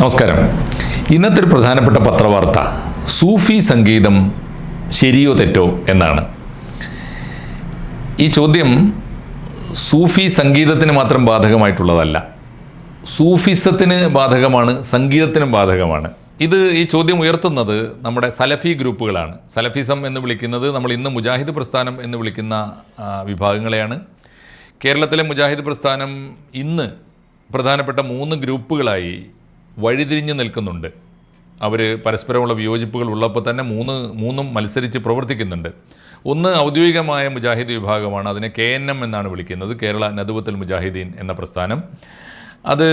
നമസ്കാരം. ഇന്നത്തെ ഒരു പ്രധാനപ്പെട്ട പത്രവാർത്ത സൂഫി സംഗീതം ശരിയോ തെറ്റോ എന്നാണ്. ഈ ചോദ്യം സൂഫി സംഗീതത്തിന് മാത്രം ബാധകമായിട്ടുള്ളതല്ല. സൂഫിസത്തിന് ബാധകമാണ് സംഗീതത്തിനും ബാധകമാണ്. ഇത് ഈ ചോദ്യം ഉയർത്തുന്നത് നമ്മുടെ സലഫി ഗ്രൂപ്പുകളാണ്. സലഫിസം എന്ന് വിളിക്കുന്നത് നമ്മൾ ഇന്ന് മുജാഹിദ് പ്രസ്ഥാനം എന്ന് വിളിക്കുന്ന വിഭാഗങ്ങളെയാണ്. കേരളത്തിലെ മുജാഹിദ് പ്രസ്ഥാനം ഇന്ന് പ്രധാനപ്പെട്ട മൂന്ന് ഗ്രൂപ്പുകളായി വഴിതിരിഞ്ഞ് നിൽക്കുന്നുണ്ട്. അവർ പരസ്പരമുള്ള വിയോജിപ്പുകൾ ഉള്ളപ്പോൾ തന്നെ മൂന്ന് മൂന്നും മത്സരിച്ച് പ്രവർത്തിക്കുന്നുണ്ട്. ഒന്ന് ഔദ്യോഗികമായ മുജാഹിദ് വിഭാഗമാണ് അതിനെ കെ എൻ എം എന്നാണ് വിളിക്കുന്നത് കേരള നദുവത്തുൽ മുജാഹിദീൻ എന്ന പ്രസ്ഥാനം. അത്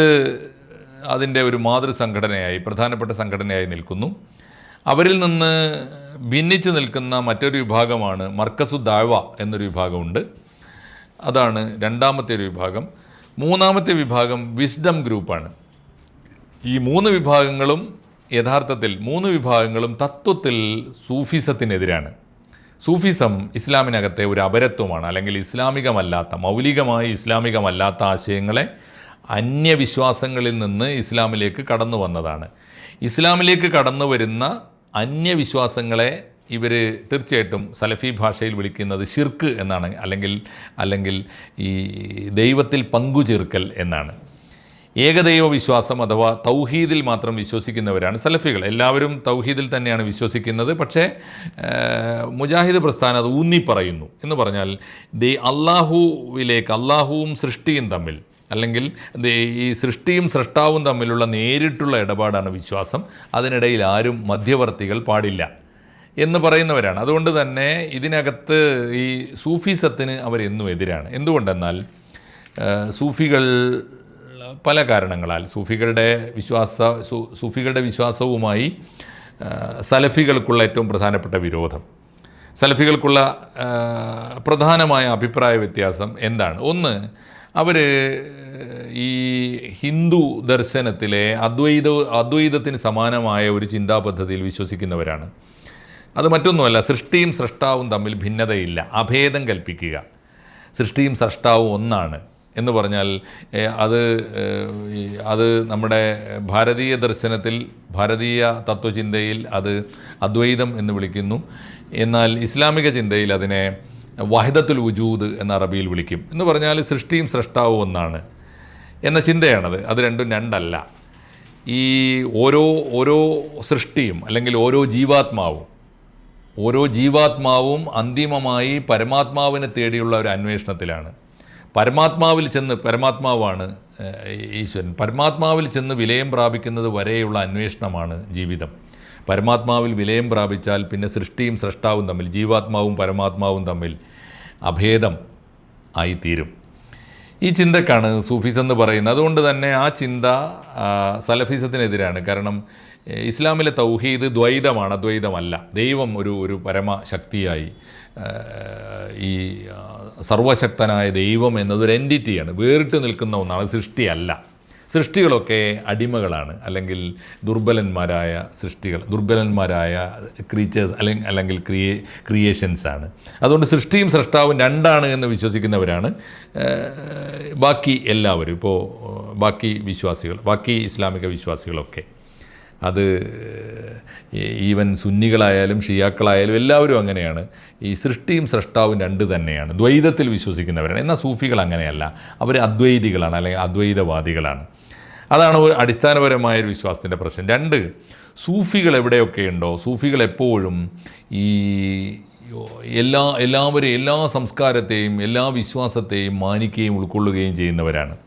അതിന്റെ ഒരു മാതൃ സംഘടനയായി പ്രധാനപ്പെട്ട സംഘടനയായി നിൽക്കുന്നു. അവരിൽ നിന്ന് ഭിന്നിച്ചു നിൽക്കുന്ന മറ്റൊരു വിഭാഗമാണ് മർക്കസു ദാഴ്വ എന്നൊരു വിഭാഗമുണ്ട്. അതാണ് രണ്ടാമത്തെ ഒരു വിഭാഗം. മൂന്നാമത്തെ വിഭാഗം വിസ്ഡം ഗ്രൂപ്പാണ്. ഈ മൂന്ന് വിഭാഗങ്ങളും യഥാർത്ഥത്തിൽ മൂന്ന് വിഭാഗങ്ങളും തത്വത്തിൽ സൂഫിസത്തിനെതിരാണ്. സൂഫിസം ഇസ്ലാമിനകത്തെ ഒരു അപരത്വമാണ്. അല്ലെങ്കിൽ ഇസ്ലാമികമല്ലാത്ത മൗലികമായി ഇസ്ലാമികമല്ലാത്ത ആശയങ്ങളെ അന്യവിശ്വാസങ്ങളിൽ നിന്ന് ഇസ്ലാമിലേക്ക് കടന്നു വന്നതാണ്. ഇസ്ലാമിലേക്ക് കടന്നു വരുന്ന അന്യവിശ്വാസങ്ങളെ ഇവർ തീർച്ചയായിട്ടും സലഫി ഭാഷയിൽ വിളിക്കുന്നത് ഷിർക്ക് എന്നാണ്. അല്ലെങ്കിൽ അല്ലെങ്കിൽ ഈ ദൈവത്തിൽ പങ്കുചേർക്കൽ എന്നാണ്. ഏകദൈവ വിശ്വാസം അഥവാ തൗഹീദിൽ മാത്രം വിശ്വസിക്കുന്നവരാണ് സലഫികൾ. എല്ലാവരും തൗഹീദിൽ തന്നെയാണ് വിശ്വസിക്കുന്നത്. പക്ഷേ മുജാഹിദ് പ്രസ്ഥാനം അത് ഊന്നി പറയുന്നു എന്ന് പറഞ്ഞാൽ ദി അള്ളാഹുവിലേക്ക് അള്ളാഹുവും സൃഷ്ടിയും തമ്മിൽ അല്ലെങ്കിൽ ഈ സൃഷ്ടിയും സൃഷ്ടാവും തമ്മിലുള്ള നേരിട്ടുള്ള ഇടപാടാണ് വിശ്വാസം. അതിനിടയിൽ ആരും മധ്യവർത്തികൾ പാടില്ല എന്ന് പറയുന്നവരാണ്. അതുകൊണ്ട് തന്നെ ഇതിനകത്ത് ഈ സൂഫിസത്തിന് അവരെന്നും എതിരാണ്. എന്തുകൊണ്ടെന്നാൽ സൂഫികൾ പല കാരണങ്ങളാൽ സൂഫികളുടെ വിശ്വാസ സൂഫികളുടെ വിശ്വാസവുമായി സലഫികൾക്കുള്ള ഏറ്റവും പ്രധാനപ്പെട്ട വിരോധം. സലഫികൾക്കുള്ള പ്രധാനമായ അഭിപ്രായ വ്യത്യാസം എന്താണ്? ഒന്ന് അവർ ഈ ഹിന്ദു ദർശനത്തിലെ അദ്വൈത അദ്വൈതത്തിന് സമാനമായ ഒരു ചിന്താ പദ്ധതിയിൽ വിശ്വസിക്കുന്നവരാണ്. അത് മറ്റൊന്നുമല്ല സൃഷ്ടിയും സൃഷ്ടാവും തമ്മിൽ ഭിന്നതയില്ല അഭേദം കൽപ്പിക്കുക. സൃഷ്ടിയും സൃഷ്ടാവും ഒന്നാണ്. എന്ന് പറഞ്ഞാൽ അത് അത് നമ്മുടെ ഭാരതീയ ദർശനത്തിൽ ഭാരതീയ തത്വചിന്തയിൽ അത് അദ്വൈതം എന്ന് വിളിക്കുന്നു. എന്നാൽ ഇസ്ലാമിക ചിന്തയിൽ അതിനെ വഹിദത്തുൽ വുജൂദ് എന്ന അറബിയിൽ വിളിക്കും. എന്ന് പറഞ്ഞാൽ സൃഷ്ടിയും സൃഷ്ടാവും ഒന്നാണ് എന്ന ചിന്തയാണത്. അത് രണ്ടും രണ്ടല്ല. ഈ ഓരോ ഓരോ സൃഷ്ടിയും അല്ലെങ്കിൽ ഓരോ ജീവാത്മാവും ഓരോ ജീവാത്മാവും അന്തിമമായി പരമാത്മാവിനെ തേടിയുള്ള ഒരു അന്വേഷണത്തിലാണ്. പരമാത്മാവിൽ ചെന്ന് പരമാത്മാവാണ് ഈശ്വരൻ. പരമാത്മാവിൽ ചെന്ന് വിലയം പ്രാപിക്കുന്നത് വരെയുള്ള അന്വേഷണമാണ് ജീവിതം. പരമാത്മാവിൽ വിലയം പ്രാപിച്ചാൽ പിന്നെ സൃഷ്ടിയും സൃഷ്ടാവും തമ്മിൽ ജീവാത്മാവും പരമാത്മാവും തമ്മിൽ അഭേദം ആയിത്തീരും. ഈ ചിന്തക്കാണ് സൂഫിസ് എന്ന് പറയുന്നത്. അതുകൊണ്ട് തന്നെ ആ ചിന്ത സലഫിസത്തിനെതിരാണ്. കാരണം ഇസ്ലാമിലെ തൗഹീദ് ദ്വൈതമാണ്. അദ്വൈതമല്ല. ദൈവം ഒരു ഒരു പരമശക്തിയായി ഈ സർവശക്തനായ ദൈവം എന്നതൊരു എന്റിറ്റിയാണ് വേറിട്ട് നിൽക്കുന്ന ഒന്നാണ് സൃഷ്ടിയല്ല. സൃഷ്ടികളൊക്കെ അടിമകളാണ്. അല്ലെങ്കിൽ ദുർബലന്മാരായ സൃഷ്ടികൾ ദുർബലന്മാരായ ക്രീച്ചേഴ്സ് അല്ലെങ്കിൽ അല്ലെങ്കിൽ ക്രിയേ ക്രിയേഷൻസാണ് അതുകൊണ്ട് സൃഷ്ടിയും സൃഷ്ടാവും രണ്ടാണ് എന്ന് വിശ്വസിക്കുന്നവരാണ്. ബാക്കി എല്ലാവരും ഇപ്പോൾ ബാക്കി വിശ്വാസികൾ ബാക്കി ഇസ്ലാമിക വിശ്വാസികളൊക്കെ. അത് ഈവൻ സുന്നികളായാലും ഷിയാക്കളായാലും എല്ലാവരും അങ്ങനെയാണ്. ഈ സൃഷ്ടിയും സൃഷ്ടാവും രണ്ട് തന്നെയാണ്. ദ്വൈതത്തിൽ വിശ്വസിക്കുന്നവരാണ്. എന്നാൽ സൂഫികൾ അങ്ങനെയല്ല. അവർ അദ്വൈതികളാണ് അല്ലെങ്കിൽ അദ്വൈതവാദികളാണ്. അതാണ് ഒരു അടിസ്ഥാനപരമായ ഒരു വിശ്വാസത്തിന്റെ പ്രശ്നം. രണ്ട് സൂഫികൾ എവിടെയൊക്കെ ഉണ്ടോ സൂഫികൾ എപ്പോഴും ഈ എല്ലാ എല്ലാവരെയും എല്ലാ സംസ്കാരത്തെയും എല്ലാ വിശ്വാസത്തെയും മാനിക്കുകയും ഉൾക്കൊള്ളുകയും ചെയ്യുന്നവരാണ്.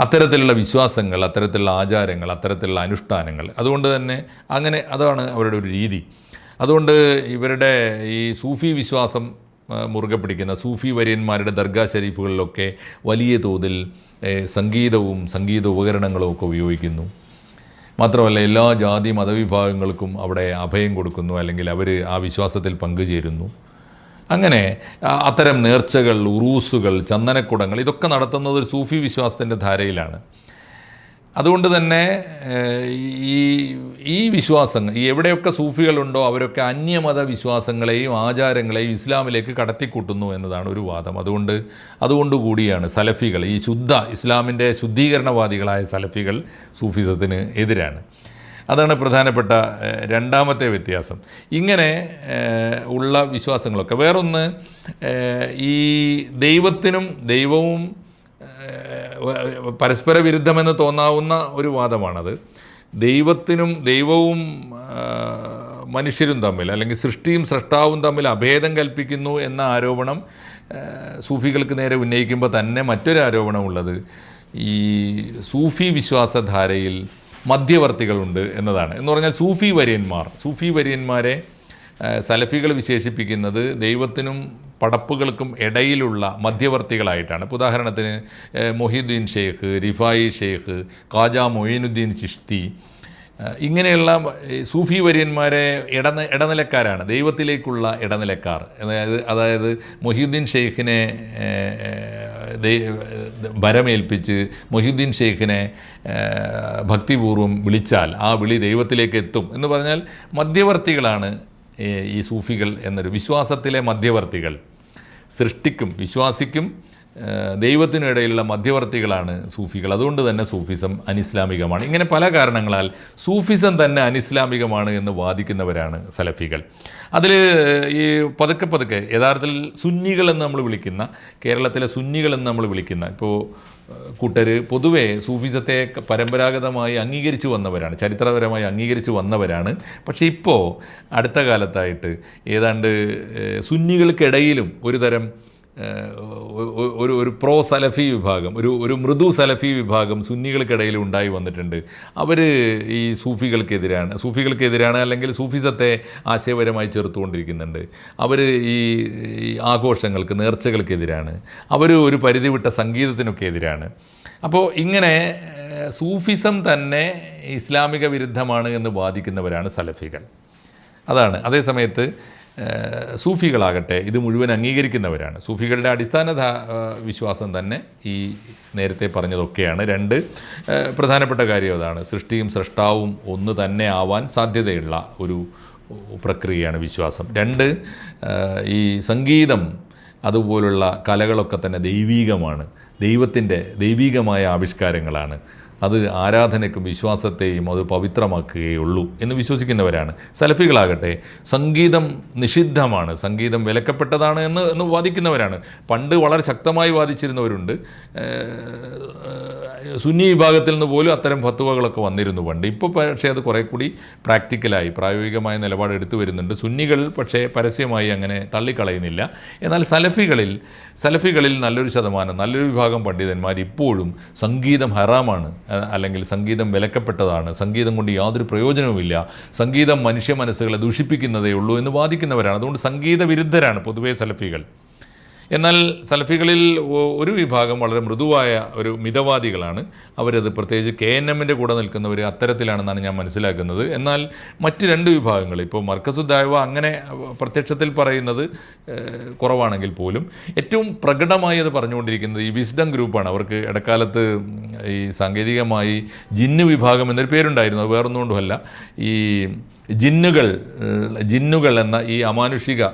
അത്തരത്തിലുള്ള വിശ്വാസങ്ങൾ അത്തരത്തിലുള്ള ആചാരങ്ങൾ അത്തരത്തിലുള്ള അനുഷ്ഠാനങ്ങൾ. അതുകൊണ്ട് തന്നെ അങ്ങനെ അതാണ് അവരുടെ ഒരു രീതി. അതുകൊണ്ട് ഇവരുടെ ഈ സൂഫി വിശ്വാസം മുറുകെ പിടിക്കുന്ന സൂഫി വര്യന്മാരുടെ ദർഗാ ഷരീഫുകളിലൊക്കെ വലിയ തോതിൽ സംഗീതവും സംഗീത ഉപകരണങ്ങളും ഒക്കെ ഉപയോഗിക്കുന്നു. മാത്രമല്ല എല്ലാ ജാതി മതവിഭാഗങ്ങൾക്കും അവിടെ അഭയം കൊടുക്കുന്നു അല്ലെങ്കിൽ അവർ ആ വിശ്വാസത്തിൽ പങ്കുചേരുന്നു. അങ്ങനെ അത്തരം നേർച്ചകൾ ഉറൂസുകൾ ചന്ദനക്കുടങ്ങൾ ഇതൊക്കെ നടത്തുന്നത് ഒരു സൂഫി വിശ്വാസത്തിന്റെ ധാരയിലാണ്. അതുകൊണ്ട് തന്നെ ഈ ഈ വിശ്വാസങ്ങൾ എവിടെയൊക്കെ സൂഫികളുണ്ടോ അവരൊക്കെ അന്യമത വിശ്വാസങ്ങളെയും ആചാരങ്ങളെയും ഇസ്ലാമിലേക്ക് കടത്തിക്കൂട്ടുന്നു എന്നതാണ് ഒരു വാദം. അതുകൊണ്ട് അതുകൊണ്ടുകൂടിയാണ് സലഫികൾ ഈ ശുദ്ധ ഇസ്ലാമിന്റെ ശുദ്ധീകരണവാദികളായ സലഫികൾ സൂഫിസത്തിന് എതിരാണ്. അതാണ് പ്രധാനപ്പെട്ട രണ്ടാമത്തെ വ്യത്യാസം. ഇങ്ങനെ ഉള്ള വിശ്വാസങ്ങളൊക്കെ. വേറൊന്ന് ഈ ദൈവത്തിനും ദൈവവും പരസ്പര വിരുദ്ധമെന്ന് തോന്നാവുന്ന ഒരു വാദമാണത്. ദൈവത്തിനും ദൈവവും മനുഷ്യരും തമ്മിൽ അല്ലെങ്കിൽ സൃഷ്ടിയും സൃഷ്ടാവും തമ്മിൽ അഭേദം കൽപ്പിക്കുന്നു എന്ന ആരോപണം സൂഫികൾക്ക് നേരെ ഉന്നയിക്കുമ്പോൾ തന്നെ മറ്റൊരു ആരോപണമുള്ളത് ഈ സൂഫി വിശ്വാസധാരയിൽ മധ്യവർത്തികളുണ്ട് എന്നതാണ്. എന്ന് പറഞ്ഞാൽ സൂഫി വര്യന്മാർ. സൂഫി വര്യന്മാരെ സലഫികൾ വിശേഷിപ്പിക്കുന്നത് ദൈവത്തിനും പടപ്പുകൾക്കും ഇടയിലുള്ള മധ്യവർത്തികളായിട്ടാണ്. ഇപ്പോൾ ഉദാഹരണത്തിന് മൊഹീദ്ദീൻ ഷെയ്ഖ് റിഫായി ഷെയ്ഖ് ഖാജ മൊയിനുദ്ദീൻ ചിഷ്തി ഇങ്ങനെയുള്ള സൂഫി വര്യന്മാരെ ഇടന ഇടനിലക്കാരാണ്. ദൈവത്തിലേക്കുള്ള ഇടനിലക്കാർ. അതായത് അതായത് മൊഹീദ്ദീൻ ഷെയ്ഖിനെ ഭരമേൽപ്പിച്ച് മൊഹീദ്ദീൻ ഷെയ്ഖിനെ ഭക്തിപൂർവം വിളിച്ചാൽ ആ വിളി ദൈവത്തിലേക്ക് എത്തും എന്ന് പറഞ്ഞാൽ മധ്യവർത്തികളാണ് ഈ സൂഫികൾ എന്നൊരു വിശ്വാസത്തിലെ മധ്യവർത്തികൾ. സൃഷ്ടിക്കും വിശ്വാസിക്കും ആ, ദൈവത്തിനും ഇടയിലുള്ള മധ്യവർത്തികളാണ് സൂഫികൾ. അതുകൊണ്ട് തന്നെ സൂഫിസം അനിസ്ലാമികമാണ്. ഇങ്ങനെ പല കാരണങ്ങളാൽ സൂഫിസം തന്നെ അനിസ്ലാമികമാണ് എന്ന് വാദിക്കുന്നവരാണ് സലഫികൾ. അതിൽ ഈ പതുക്കെ പതുക്കെ യഥാർത്ഥത്തിൽ സുന്നികളെന്ന് നമ്മൾ വിളിക്കുന്ന കേരളത്തിലെ സുന്നികളെന്ന് നമ്മൾ വിളിക്കുന്ന ഇപ്പോൾ കൂട്ടർ പൊതുവെ സൂഫിസത്തെ പരമ്പരാഗതമായി അംഗീകരിച്ചു വന്നവരാണ് ചരിത്രപരമായി അംഗീകരിച്ചു വന്നവരാണ്. പക്ഷേ ഇപ്പോൾ അടുത്ത കാലത്തായിട്ട് ഏതാണ്ട് സുന്നികൾക്കിടയിലും ഒരു തരം ഒരു ഒരു പ്രോ സലഫി വിഭാഗം ഒരു ഒരു മൃദു സലഫി വിഭാഗം സുന്നികൾക്കിടയിൽ ഉണ്ടായി വന്നിട്ടുണ്ട്. അവർ ഈ സൂഫികൾക്കെതിരാണ് സൂഫികൾക്കെതിരാണ് അല്ലെങ്കിൽ സൂഫിസത്തെ ആശയപരമായി ചെറുത്തുകൊണ്ടിരിക്കുന്നുണ്ട്. അവർ ഈ ആഘോഷങ്ങൾക്ക് നേർച്ചകൾക്കെതിരാണ്. അവർ ഒരു പരിധി വിട്ട സംഗീതത്തിനൊക്കെ എതിരാണ് അപ്പോൾ ഇങ്ങനെ സൂഫിസം തന്നെ ഇസ്ലാമിക വിരുദ്ധമാണ് എന്ന് വാദിക്കുന്നവരാണ് സലഫികൾ. അതാണ്. അതേസമയത്ത് സൂഫികളാകട്ടെ ഇത് മുഴുവൻ അംഗീകരിക്കുന്നവരാണ്. സൂഫികളുടെ അടിസ്ഥാന വിശ്വാസം തന്നെ ഈ നേരത്തെ പറഞ്ഞതൊക്കെയാണ്. രണ്ട് പ്രധാനപ്പെട്ട കാര്യം അതാണ്. സൃഷ്ടിയും സൃഷ്ടാവും ഒന്ന് തന്നെ ആവാൻ സാധ്യതയുള്ള ഒരു പ്രക്രിയയാണ് വിശ്വാസം. രണ്ട് ഈ സംഗീതം അതുപോലുള്ള കലകളൊക്കെ തന്നെ ദൈവീകമാണ്. ദൈവത്തിന്റെ ദൈവീകമായ ആവിഷ്കാരങ്ങളാണ്. അത് ആരാധനയ്ക്കും വിശ്വാസത്തെയും അത് പവിത്രമാക്കുകയുള്ളൂ എന്ന് വിശ്വസിക്കുന്നവരാണ്. സലഫികളാകട്ടെ സംഗീതം നിഷിദ്ധമാണ് സംഗീതം വിലക്കപ്പെട്ടതാണ് എന്ന് എന്ന് വാദിക്കുന്നവരാണ്. പണ്ട് വളരെ ശക്തമായി വാദിച്ചിരുന്നവരുണ്ട്. സുന്നി വിഭാഗത്തിൽ നിന്ന് പോലും അത്തരം ഫത്തുവകളൊക്കെ വന്നിരുന്നു പണ്ട്. ഇപ്പോൾ പക്ഷേ അത് കുറേ കൂടി പ്രാക്ടിക്കലായി പ്രായോഗികമായ നിലപാട് എടുത്തു വരുന്നുണ്ട്. സുന്നികൾ പക്ഷേ പരസ്യമായി അങ്ങനെ തള്ളിക്കളയുന്നില്ല. എന്നാൽ സലഫികളിൽ സലഫികളിൽ നല്ലൊരു ശതമാനം നല്ലൊരു വിഭാഗം പണ്ഡിതന്മാർ ഇപ്പോഴും സംഗീതം ഹറാമാണ് അല്ലെങ്കിൽ സംഗീതം വിലക്കപ്പെട്ടതാണ്. സംഗീതം കൊണ്ട് യാതൊരു പ്രയോജനവുമില്ല. സംഗീതം മനുഷ്യ മനസ്സുകളെ ദൂഷിപ്പിക്കുന്നതേ ഉള്ളൂ എന്ന് വാദിക്കുന്നവരാണ്. അതുകൊണ്ട് സംഗീത വിരുദ്ധരാണ് പൊതുവേ സലഫികൾ. എന്നാൽ സലഫികളിൽ ഒരു വിഭാഗം വളരെ മൃദുവായ ഒരു മിതവാദികളാണ്. അവരത് പ്രത്യേകിച്ച് കെ എൻ എമ്മിന്റെ കൂടെ നിൽക്കുന്നവർ അത്തരത്തിലാണെന്നാണ് ഞാൻ മനസ്സിലാക്കുന്നത്. എന്നാൽ മറ്റ് രണ്ട് വിഭാഗങ്ങൾ ഇപ്പോൾ മർക്കസുദ്ദായവ അങ്ങനെ പ്രത്യക്ഷത്തിൽ പറയുന്നത് കുറവാണെങ്കിൽ പോലും ഏറ്റവും പ്രകടമായി അത് പറഞ്ഞുകൊണ്ടിരിക്കുന്നത് ഈ വിസ്ഡം ഗ്രൂപ്പാണ്. അവർക്ക് ഇടക്കാലത്ത് ഈ സാങ്കേതികമായി ജിന്നു വിഭാഗം എന്നൊരു പേരുണ്ടായിരുന്നു. അത് വേറൊന്നുകൊണ്ടുമല്ല. ഈ ജിന്നുകൾ ജിന്നുകൾ എന്ന ഈ അമാനുഷിക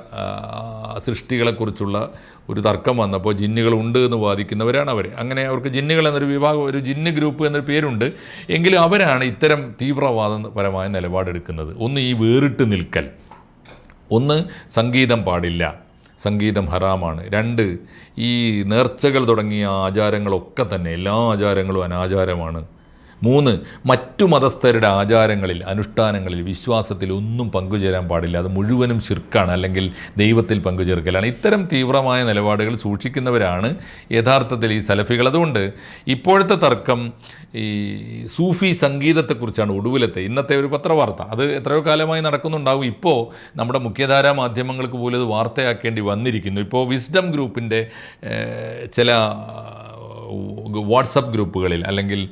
സൃഷ്ടികളെക്കുറിച്ചുള്ള ഒരു തർക്കം വന്നപ്പോൾ ജിന്നുകൾ ഉണ്ട് എന്ന് വാദിക്കുന്നവരാണ് അവർ അങ്ങനെ അവർക്ക് ജിന്നുകൾ എന്നൊരു വിഭാഗം ഒരു ജിന്ന് ഗ്രൂപ്പ് എന്നൊരു പേരുണ്ട്. എങ്കിലും അവരാണ് ഇത്തരം തീവ്രവാദപരമായ നിലപാടെടുക്കുന്നത്. ഒന്ന് ഈ വേറിട്ട് നിൽക്കൽ. ഒന്ന് സംഗീതം പാടില്ല. സംഗീതം ഹറാമാണ്. രണ്ട് ഈ നേർച്ചകൾ തുടങ്ങിയ ആചാരങ്ങളൊക്കെ തന്നെ എല്ലാ ആചാരങ്ങളും അനാചാരമാണ്. മൂന്ന് മറ്റു മതസ്ഥരുടെ ആചാരങ്ങളിൽ അനുഷ്ഠാനങ്ങളിൽ വിശ്വാസത്തിൽ ഒന്നും പങ്കുചേരാൻ പാടില്ല. അത് മുഴുവനും ശിർക്കാണ് അല്ലെങ്കിൽ ദൈവത്തിൽ പങ്കുചേർക്കലാണ്. ഇത്തരം തീവ്രമായ നിലപാടുകൾ സൂക്ഷിക്കുന്നവരാണ് യഥാർത്ഥത്തിൽ ഈ സലഫികൾ. അതുകൊണ്ട് ഇപ്പോഴത്തെ തർക്കം ഈ സൂഫി സംഗീതത്തെക്കുറിച്ചാണ് ഒടുവിലത്തെ ഇന്നത്തെ ഒരു പത്രവാർത്ത. അത് എത്രയോ കാലമായി നടക്കുന്നുണ്ടാവും. ഇപ്പോൾ നമ്മുടെ മുഖ്യധാരാ മാധ്യമങ്ങൾക്ക് പോലും അത് വാർത്തയാക്കേണ്ടി വന്നിരിക്കുന്നു. ഇപ്പോൾ വിസ്ഡം ഗ്രൂപ്പിന്റെ ചില വാട്സപ്പ് ഗ്രൂപ്പുകളിൽ അല്ലെങ്കിൽ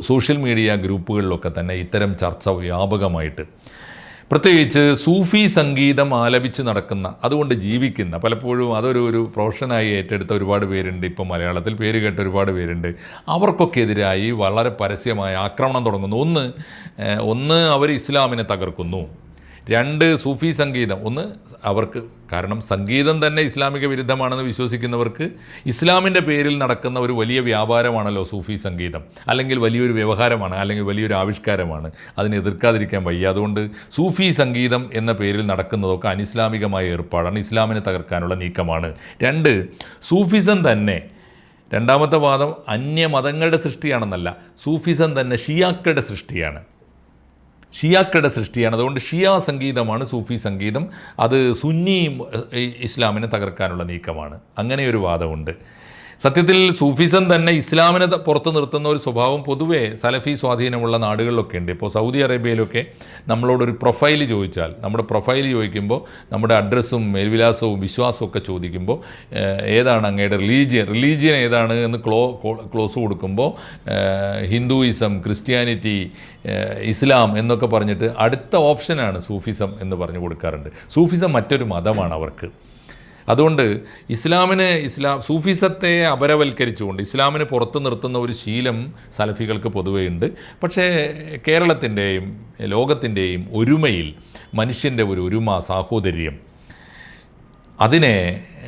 സോഷ്യൽ മീഡിയ ഗ്രൂപ്പുകളിലൊക്കെ തന്നെ ഇത്തരം ചർച്ച വ്യാപകമായിട്ട്. പ്രത്യേകിച്ച് സൂഫി സംഗീതം ആലപിച്ച് നടക്കുന്ന അതുകൊണ്ട് ജീവിക്കുന്ന പലപ്പോഴും അതൊരു ഒരു പ്രൊഫഷനായി ഏറ്റെടുത്ത ഒരുപാട് പേരുണ്ട്. ഇപ്പോൾ മലയാളത്തിൽ പേര് കേട്ട ഒരുപാട് പേരുണ്ട്. അവർക്കൊക്കെ എതിരായി വളരെ പരസ്യമായ ആക്രമണം തുടങ്ങുന്നു. ഒന്ന് ഒന്ന് അവർ ഇസ്ലാമിനെ തകർക്കുന്നു. രണ്ട് സൂഫി സംഗീതം. ഒന്ന് അവർക്ക് കാരണം സംഗീതം തന്നെ ഇസ്ലാമിക വിരുദ്ധമാണെന്ന് വിശ്വസിക്കുന്നവർക്ക് ഇസ്ലാമിന്റെ പേരിൽ നടക്കുന്ന ഒരു വലിയ വ്യാപാരമാണല്ലോ സൂഫി സംഗീതം. അല്ലെങ്കിൽ വലിയൊരു വ്യവഹാരമാണ് അല്ലെങ്കിൽ വലിയൊരു ആവിഷ്കാരമാണ്. അതിനെ എതിർക്കാതിരിക്കാൻ വയ്യ. അതുകൊണ്ട് സൂഫി സംഗീതം എന്ന പേരിൽ നടക്കുന്നതൊക്കെ അനിസ്ലാമികമായ ഏർപ്പാടാണ് ഇസ്ലാമിനെ തകർക്കാനുള്ള നീക്കമാണ്. രണ്ട് സൂഫിസം തന്നെ രണ്ടാമത്തെ വാദം അന്യമതങ്ങളുടെ സൃഷ്ടിയാണെന്നല്ല. സൂഫിസം തന്നെ ഷിയാക്കളുടെ സൃഷ്ടിയാണ്. ഷിയാക്കളുടെ സൃഷ്ടിയാണ്. അതുകൊണ്ട് ഷിയ സംഗീതമാണ് സൂഫി സംഗീതം. അത് സുന്നി ഇസ്ലാമിനെ തകർക്കാനുള്ള നീക്കമാണ്. അങ്ങനെയൊരു വാദമുണ്ട്. സത്യത്തിൽ സൂഫിസം തന്നെ ഇസ്ലാമിനെ പുറത്ത് നിർത്തുന്ന ഒരു സ്വഭാവം പൊതുവേ സലഫി സ്വാധീനമുള്ള നാടുകളിലൊക്കെ ഉണ്ട്. ഇപ്പോൾ സൗദി അറേബ്യയിലൊക്കെ നമ്മളോടൊരു പ്രൊഫൈൽ ചോദിച്ചാൽ നമ്മുടെ പ്രൊഫൈൽ ചോദിക്കുമ്പോൾ നമ്മുടെ അഡ്രസ്സും മേൽവിലാസവും വിശ്വാസവും ഒക്കെ ചോദിക്കുമ്പോൾ ഏതാണ് അങ്ങയുടെ റിലീജിയൻ റിലീജിയൻ ഏതാണ് എന്ന് ക്ലോ ക്ലോസ് കൊടുക്കുമ്പോൾ ഹിന്ദുയിസം ക്രിസ്ത്യാനിറ്റി ഇസ്ലാം എന്നൊക്കെ പറഞ്ഞിട്ട് അടുത്ത ഓപ്ഷനാണ് സൂഫിസം എന്ന് പറഞ്ഞു കൊടുക്കാറുണ്ട്. സൂഫിസം മറ്റൊരു മതമാണ് അവർക്ക്. അതുകൊണ്ട് ഇസ്ലാമിനെ ഇസ്ലാം സൂഫിസത്തെ അപരവൽക്കരിച്ചുകൊണ്ട് ഇസ്ലാമിനെ പുറത്ത് നിർത്തുന്ന ഒരു ശീലം സലഫികൾക്ക് പൊതുവെയുണ്ട് പക്ഷേ കേരളത്തിന്റെയും ലോകത്തിന്റെയും ഒരുമയിൽ മനുഷ്യന്റെ ഒരു ഒരുമ സാഹോദര്യം അതിനെ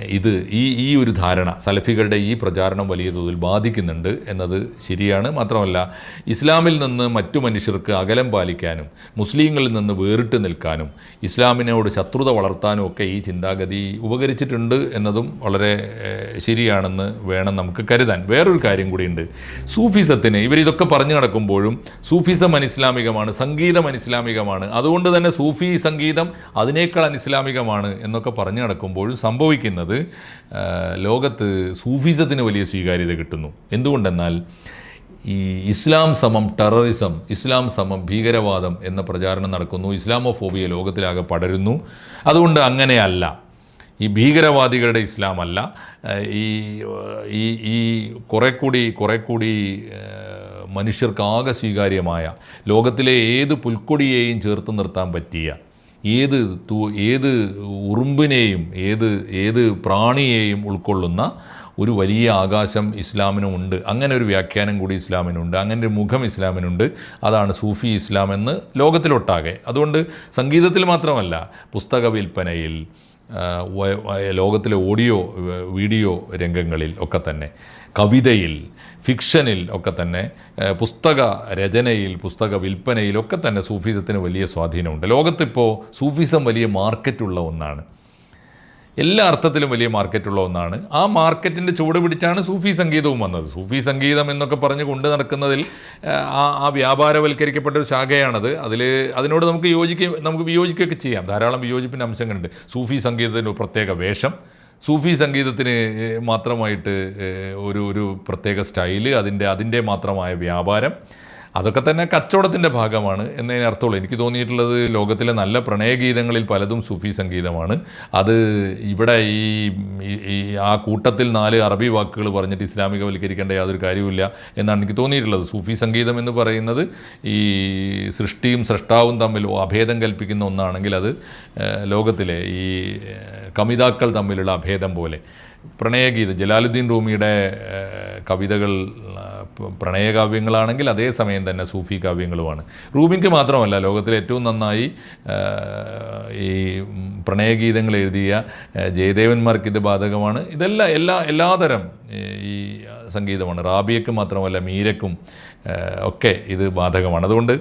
ഇത് ഈ ഈ ഒരു ധാരണ സലഫികളുടെ ഈ പ്രചാരണം വലിയ തോതിൽ ബാധിക്കുന്നുണ്ട് എന്നത് ശരിയാണ്. മാത്രമല്ല ഇസ്ലാമിൽ നിന്ന് മറ്റു മനുഷ്യർക്ക് അകലം പാലിക്കാനും മുസ്ലിങ്ങളിൽ നിന്ന് വേറിട്ട് നിൽക്കാനും ഇസ്ലാമിനോട് ശത്രുത വളർത്താനും ഒക്കെ ഈ ചിന്താഗതി ഉപകരിച്ചിട്ടുണ്ട് എന്നതും വളരെ ശരിയാണെന്ന് വേണം നമുക്ക് കരുതാൻ. വേറൊരു കാര്യം കൂടിയുണ്ട്. സൂഫിസത്തിന് ഇവരിതൊക്കെ പറഞ്ഞു നടക്കുമ്പോഴും സൂഫിസം അനിസ്ലാമികമാണ് സംഗീതം അനിസ്ലാമികമാണ്. അതുകൊണ്ട് തന്നെ സൂഫി സംഗീതം അതിനേക്കാൾ അനിസ്ലാമികമാണ് എന്നൊക്കെ പറഞ്ഞു നടക്കുമ്പോഴും സംഭവിക്കുന്നത് ആ, ലോകത്ത് സൂഫിസത്തിന് വലിയ സ്വീകാര്യത കിട്ടുന്നു. എന്തുകൊണ്ടെന്നാൽ ഈ ഇസ്ലാം സമം ടെററിസം ഇസ്ലാം സമം ഭീകരവാദം എന്ന പ്രചാരണം നടക്കുന്നു. ഇസ്ലാമോഫോബിയ ലോകത്തിലാകെ പടരുന്നു. അതുകൊണ്ട് അങ്ങനെയല്ല. ഈ ഭീകരവാദികളുടെ ഇസ്ലാം അല്ല ഈ ഈ ഈ കുറെ കൂടി കുറെ കൂടി മനുഷ്യർക്കാകെ സ്വീകാര്യമായ ലോകത്തിലെ ഏത് പുൽക്കൊടിയെയും ചേർത്ത് നിർത്താൻ പറ്റിയ ഏത് ഏത് ഉറുമ്പിനെയും ഏത് ഏത് പ്രാണിയെയും ഉൾക്കൊള്ളുന്ന ഒരു വലിയ ആകാശം ഇസ്ലാമിനുമുണ്ട് അങ്ങനെ ഒരു വ്യാഖ്യാനം കൂടി ഇസ്ലാമിനുണ്ട് അങ്ങനെ ഒരു മുഖം ഇസ്ലാമിനുണ്ട് അതാണ് സൂഫി ഇസ്ലാം എന്ന് ലോകത്തിലൊട്ടാകെ. അതുകൊണ്ട് സംഗീതത്തിൽ മാത്രമല്ല പുസ്തക വിൽപ്പനയിൽ ലോകത്തിലെ ഓഡിയോ വീഡിയോ രംഗങ്ങളിൽ ഒക്കെ തന്നെ കവിതയിൽ ഫിക്ഷനിൽ ഒക്കെ തന്നെ പുസ്തക രചനയിൽ പുസ്തക വിൽപ്പനയിലൊക്കെ തന്നെ സൂഫിസത്തിന് വലിയ സ്വാധീനമുണ്ട്. ലോകത്തിപ്പോൾ സൂഫിസം വലിയ മാർക്കറ്റുള്ള ഒന്നാണ്. എല്ലാ അർത്ഥത്തിലും വലിയ മാർക്കറ്റുള്ള ഒന്നാണ്. ആ മാർക്കറ്റിന്റെ ചുവട് പിടിച്ചാണ് സൂഫി സംഗീതവും വന്നത്. സൂഫി സംഗീതം എന്നൊക്കെ പറഞ്ഞ് കൊണ്ട് നടക്കുന്നതിൽ ആ, ആ വ്യാപാരവൽക്കരിക്കപ്പെട്ട ഒരു ശാഖയാണത്. അതിൽ അതിനോട് നമുക്ക് യോജിക്കുക നമുക്ക് വിയോജിക്കുകയൊക്കെ ചെയ്യാം. ധാരാളം വിയോജിപ്പിന്റെ അംശങ്ങളുണ്ട്. സൂഫി സംഗീതത്തിന്റെ പ്രത്യേക വേഷം. സൂഫി സംഗീതത്തിന് മാത്രമായിട്ട് ഒരു ഒരു പ്രത്യേക സ്റ്റൈൽ അതിന്റെ അതിന്റെ മാത്രമായ വ്യാപാരം. അതൊക്കെ തന്നെ കച്ചവടത്തിന്റെ ഭാഗമാണ് എന്നതിന് അർത്ഥമുള്ളൂ എനിക്ക് തോന്നിയിട്ടുള്ളത് ലോകത്തിലെ നല്ല പ്രണയഗീതങ്ങളിൽ പലതും സൂഫി സംഗീതമാണ്. അത് ഇവിടെ ഈ ആ കൂട്ടത്തിൽ നാല് അറബി വാക്കുകൾ പറഞ്ഞിട്ട് ഇസ്ലാമികവൽക്കരിക്കേണ്ട യാതൊരു കാര്യവുമില്ല എന്നാണ് എനിക്ക് തോന്നിയിട്ടുള്ളത്. സൂഫി സംഗീതം എന്ന് പറയുന്നത് ഈ സൃഷ്ടിയും സൃഷ്ടാവും തമ്മിൽ അഭേദം കൽപ്പിക്കുന്ന ഒന്നാണെങ്കിൽ അത് ലോകത്തിലെ ഈ കമിതാക്കൾ തമ്മിലുള്ള അഭേദം പോലെ. പ്രണയഗീതം ജലാലുദ്ദീൻ റൂമിയുടെ കവിതകൾ പ്രണയകാവ്യങ്ങളാണെങ്കിൽ അതേസമയം തന്നെ സൂഫി കാവ്യങ്ങളുമാണ്. റൂമിക്ക് മാത്രമല്ല ലോകത്തിലെ ഏറ്റവും നന്നായി ഈ പ്രണയഗീതങ്ങൾ എഴുതിയ ജയദേവന്മാർക്ക് ഇത് ബാധകമാണ്. ഇതെല്ലാം എല്ലാ എല്ലാതരം ഈ സംഗീതമാണ്. റാബിയക്ക് മാത്രമല്ല മീരക്കും ഒക്കെ ഇത് ബാധകമാണ്. അതുകൊണ്ട്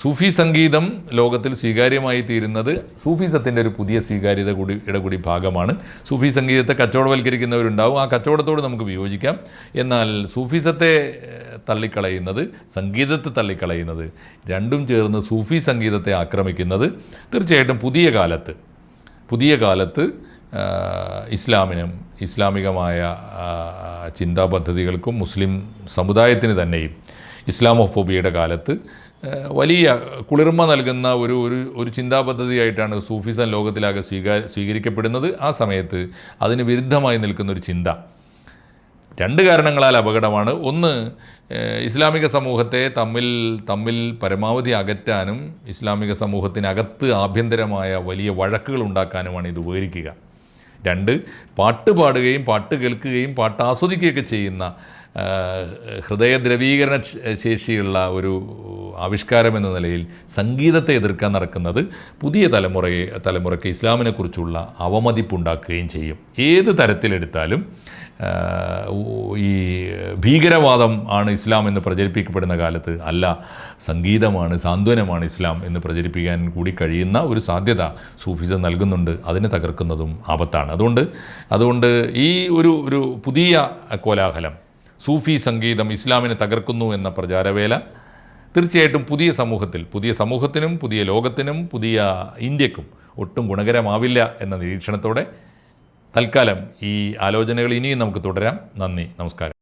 സൂഫി സംഗീതം ലോകത്തിൽ സ്വീകാര്യമായി തീരുന്നത് സൂഫിസത്തിന്റെ ഒരു പുതിയ സ്വീകാര്യത കൂടി ഇടകൂടി ഭാഗമാണ്. സൂഫി സംഗീതത്തെ കച്ചവടവൽക്കരിക്കുന്നവരുണ്ടാവും. ആ കച്ചവടത്തോട് നമുക്ക് വിയോജിക്കാം. എന്നാൽ സൂഫിസത്തെ തള്ളിക്കളയുന്നത് സംഗീതത്തെ തള്ളിക്കളയുന്നത് രണ്ടും ചേർന്ന് സൂഫി സംഗീതത്തെ ആക്രമിക്കുന്നത് തീർച്ചയായിട്ടും പുതിയ കാലത്ത് പുതിയ കാലത്ത് ഇസ്ലാമിനും ഇസ്ലാമികമായ ചിന്താ പദ്ധതികൾക്കും മുസ്ലിം സമുദായത്തിന് തന്നെയും ഇസ്ലാമോഫോബിയയുടെ കാലത്ത് വലിയ കുളിർമ നൽകുന്ന ഒരു ഒരു ഒരു ചിന്താ പദ്ധതിയായിട്ടാണ് സൂഫിസം ലോകത്തിലാകെ സ്വീകാര സ്വീകരിക്കപ്പെടുന്നത്. ആ സമയത്ത് അതിന് വിരുദ്ധമായി നിൽക്കുന്ന ഒരു ചിന്ത. രണ്ട് കാരണങ്ങളാൽ അപകടമാണ്. ഒന്ന് ഇസ്ലാമിക സമൂഹത്തെ തമ്മിൽ തമ്മിൽ പരമാവധി അകറ്റാനും ഇസ്ലാമിക സമൂഹത്തിനകത്ത് ആഭ്യന്തരമായ വലിയ വഴക്കുകൾ ഉണ്ടാക്കാനുമാണ് ഇത് ഉപകരിക്കുക. രണ്ട് പാട്ട് പാടുകയും പാട്ട് കേൾക്കുകയും പാട്ട് ആസ്വദിക്കുകയൊക്കെ ചെയ്യുന്ന ഹൃദയ ദ്രവീകരണ ശേഷിയുള്ള ഒരു ആവിഷ്കാരം എന്ന നിലയിൽ സംഗീതത്തെ എതിർക്കാൻ നടക്കുന്നത് പുതിയ തലമുറയെ തലമുറയ്ക്ക് ഇസ്ലാമിനെക്കുറിച്ചുള്ള അവമതിപ്പുണ്ടാക്കുകയും ചെയ്യും. ഏത് തരത്തിലെടുത്താലും ഈ ഭീകരവാദം ആണ് ഇസ്ലാം എന്ന് പ്രചരിപ്പിക്കപ്പെടുന്ന കാലത്ത് അല്ല സംഗീതമാണ് സാന്ത്വനമാണ് ഇസ്ലാം എന്ന് പ്രചരിപ്പിക്കാൻ കൂടി കഴിയുന്ന ഒരു സാധ്യത സൂഫിസം നൽകുന്നുണ്ട് അതിനെ തകർക്കുന്നതും ആപത്താണ്. അതുകൊണ്ട് അതുകൊണ്ട് ഈ ഒരു ഒരു പുതിയ കോലാഹലം സൂഫി സംഗീതം ഇസ്ലാമിനെ തകർക്കുന്നു എന്ന പ്രചാരവേല തീർച്ചയായിട്ടും പുതിയ സമൂഹത്തിൽ പുതിയ സമൂഹത്തിനും പുതിയ ലോകത്തിനും പുതിയ ഇന്ത്യക്കും ഒട്ടും ഗുണകരമാവില്ല എന്ന നിരീക്ഷണത്തോടെ തൽക്കാലം ഈ ആലോചനകൾ ഇനിയും നമുക്ക് തുടരാം. നന്ദി നമസ്കാരം.